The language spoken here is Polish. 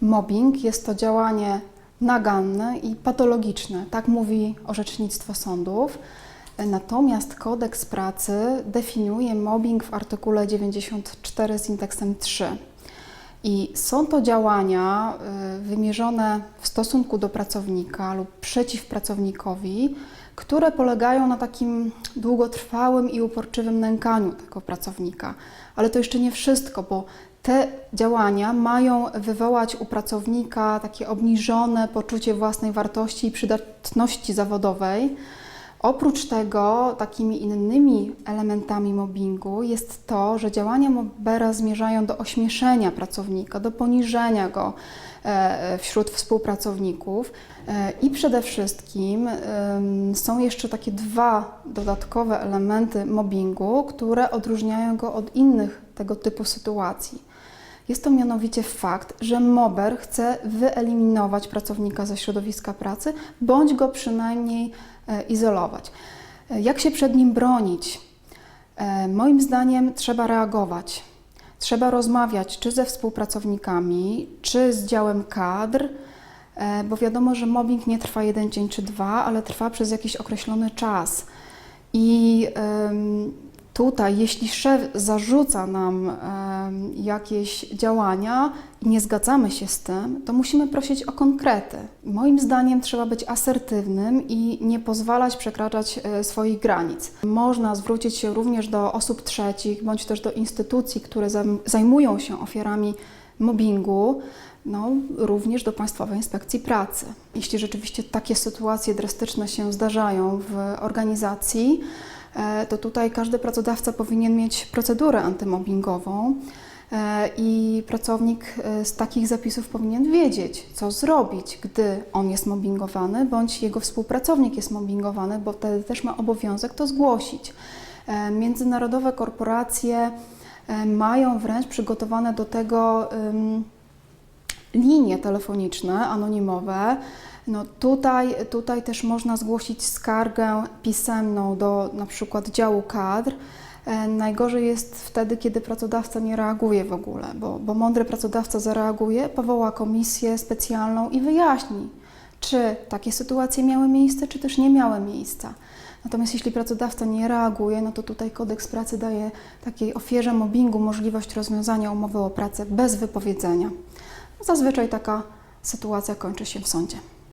Mobbing jest to działanie naganne i patologiczne, tak mówi orzecznictwo sądów. Natomiast kodeks pracy definiuje mobbing w artykule 94 z indeksem 3. I są to działania y, wymierzone w stosunku do pracownika lub przeciw pracownikowi, które polegają na takim długotrwałym i uporczywym nękaniu tego pracownika. Ale to jeszcze nie wszystko, bo te działania mają wywołać u pracownika takie obniżone poczucie własnej wartości i przydatności zawodowej. Oprócz tego, takimi innymi elementami mobbingu jest to, że działania mobbera zmierzają do ośmieszenia pracownika, do poniżenia go e, wśród współpracowników. E, I przede wszystkim są jeszcze takie dwa dodatkowe elementy mobbingu, które odróżniają go od innych tego typu sytuacji. Jest to mianowicie fakt, że mobber chce wyeliminować pracownika ze środowiska pracy, bądź go przynajmniej e, izolować. E, Jak się przed nim bronić? E, Moim zdaniem trzeba reagować. Trzeba rozmawiać czy ze współpracownikami, czy z działem kadr, bo wiadomo, że mobbing nie trwa jeden dzień czy dwa, ale trwa przez jakiś określony czas. I tutaj, jeśli szef zarzuca nam jakieś działania i nie zgadzamy się z tym, to musimy prosić o konkrety. Moim zdaniem trzeba być asertywnym i nie pozwalać przekraczać e, swoich granic. Można zwrócić się również do osób trzecich bądź też do instytucji, które zajmują się ofiarami mobbingu, no, również do Państwowej Inspekcji Pracy. Jeśli rzeczywiście takie sytuacje drastyczne się zdarzają w organizacji, to tutaj każdy pracodawca powinien mieć procedurę antymobbingową e, i pracownik e, z takich zapisów powinien wiedzieć, co zrobić, gdy on jest mobbingowany, bądź jego współpracownik jest mobbingowany, bo wtedy też ma obowiązek to zgłosić. E, Międzynarodowe korporacje e, mają wręcz przygotowane do tego linie telefoniczne anonimowe. No tutaj, tutaj też można zgłosić skargę pisemną do na przykład działu kadr. E, Najgorzej jest wtedy, kiedy pracodawca nie reaguje w ogóle, bo, bo mądry pracodawca zareaguje, powoła komisję specjalną i wyjaśni, czy takie sytuacje miały miejsce, czy też nie miały miejsca. Natomiast jeśli pracodawca nie reaguje, no to tutaj kodeks pracy daje takiej ofierze mobbingu możliwość rozwiązania umowy o pracę bez wypowiedzenia. Zazwyczaj taka sytuacja kończy się w sądzie.